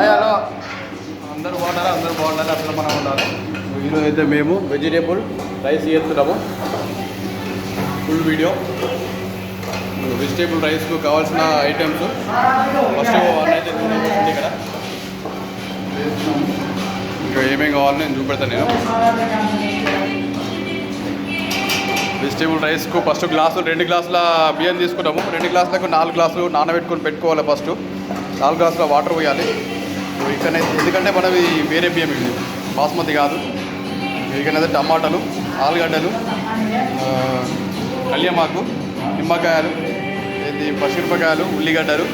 Hello. అందరూ బాగుండాలి అందరూ బాగుండాలి అసలు మనం ఉండాలి. ఈరోజు అయితే మేము వెజిటేబుల్ రైస్ చేస్తున్నాము. ఫుల్ వీడియో వెజిటేబుల్ రైస్కు కావాల్సిన ఐటమ్స్ ఫస్ట్ వన్ అయితే నూనె ఇక్కడ. ఇంకా ఏమేమి కావాలో నేను చూపెడతాను నేను. వెజిటేబుల్ రైస్కు ఫస్ట్ గ్లాసులు రెండు గ్లాసుల బియ్యం తీసుకుంటాము. రెండు గ్లాసులకు నాలుగు గ్లాసులు నానబెట్టుకొని పెట్టుకోవాలి ఫస్ట్ నాలుగు గ్లాసుల వాటర్ పోయాలి. ఇక్కడ ఎందుకంటే మనవి వేరే బియ్యం ఇది. బాస్మతి కాదు. ఇకనైతే టమాటాలు ఆలుగడ్డలు కళ్యమాకు నిమ్మకాయలు ఇది పచ్చిమిరపకాయలు ఉల్లిగడ్డలు.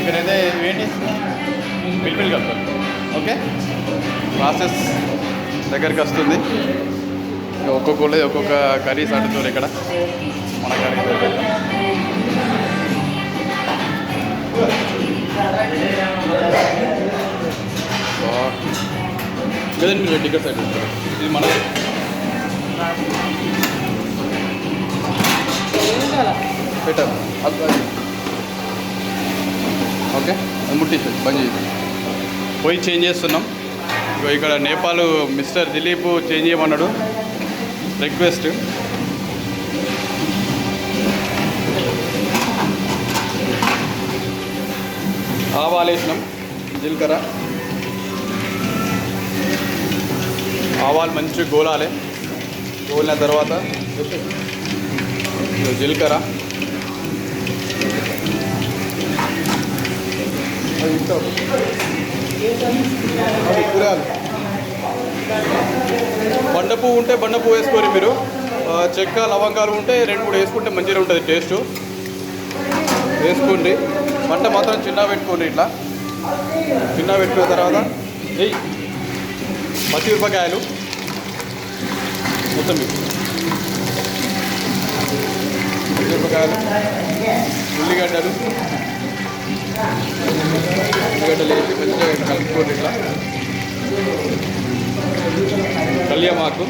ఇక్కడైతే ఏంటి? మిల్పిల్ కలుపుతారు ఓకే. ప్రాసెస్ దగ్గరికి వస్తుంది. ఒక్కొక్కళ్ళు ఒక్కొక్క కర్రీస్ అంటున్నారు ఇక్కడ. మన కర్రీ లేదండి మీరు టికెట్ సైడ్ ఇది మన పెట్టారు అది ఓకే అది ముట్టించండి బంద్ చేసి పోయి చేంజ్ చేస్తున్నాం? ఇక్కడ నేపాల్ మిస్టర్ దిలీప్ చేంజ్ చేయమన్నాడు. రిక్వెస్ట్ ఆవాలేసినాం. జీలకర్ర. ఆవాలు మంచిగా గోలాలి. గోలిన తర్వాత జీలకర్ర. అది కూరగాయలు బండ పువ్వు ఉంటే బండ పువ్వు వేసుకోరు మీరు. చెక్క లవంగాలు ఉంటే రెండు మూడు వేసుకుంటే మంచిగా ఉంటుంది టేస్ట్. వేసుకోండి. మంట మాత్రం చిన్న పెట్టుకోండి ఇట్లా. చిన్న పెట్టుకున్న తర్వాత నెయ్యి పచ్చిమిరపకాయలు. మొత్తం మీకు పచ్చిమిరపకాయలు ఉల్లిగడ్డలు. ఉల్లిగడ్డలు వేసి మంచిగా కలుపుకోండి ఇట్లా కళ్యామాకు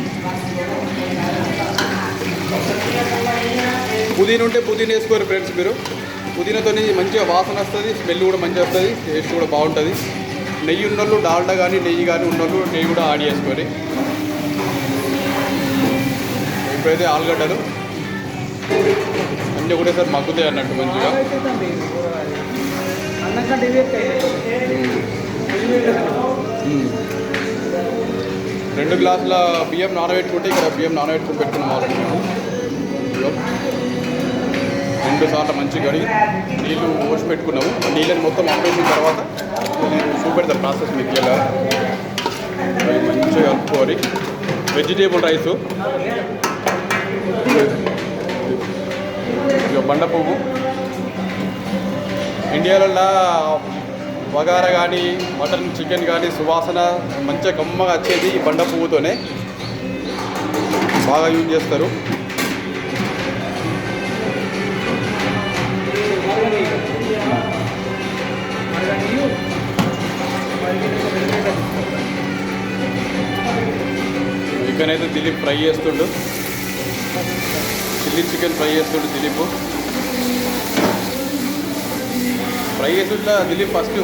పుదీనా ఉంటే పుదీనా వేసుకోరు ఫ్రెండ్స్ మీరు. పుదీనాతో మంచిగా వాసన వస్తుంది స్మెల్ కూడా మంచిగా వస్తుంది టేస్ట్ కూడా బాగుంటుంది. నెయ్యి ఉన్నోళ్ళు డాల్డా కానీ నెయ్యి కానీ ఉన్నోళ్ళు నెయ్యి కూడా యాడ్ చేసుకొని ఇప్పుడైతే ఆలుగడ్డలు అన్నీ ఒకటేసారి మగ్గుతాయి అన్నట్టు మంచిగా. రెండు గ్లాసుల బియ్యం నానబెట్టుకుంటే ఇక్కడ బియ్యం నానబెట్టుకుని పెట్టుకున్నాం ఆల్రెడీ రెండు సార్లు మంచిగా కడిగి నీళ్ళు పోసి పెట్టుకున్నాము. నీళ్ళని మొత్తం ఆపేసిన తర్వాత పెడతారు ప్రాసెస్ మీకు ఇలా అవి మంచిగా కలుపుకోవాలి వెజిటేబుల్ రైసు బండ పువ్వు. ఇండియాలో బగారా కానీ మటన్ చికెన్ కానీ సువాసన మంచిగా గమ్మగా వచ్చేది ఈ బండ పువ్వుతోనే. బాగా యూజ్ చేస్తారు. చికెన్ అయితే దిలీప్ ఫ్రై చేస్తుండు. చిల్లీ చికెన్ ఫ్రై చేస్తుండు దిలీప్. ఫ్రై చేస్తుంటా దిలీప్ ఫస్ట్?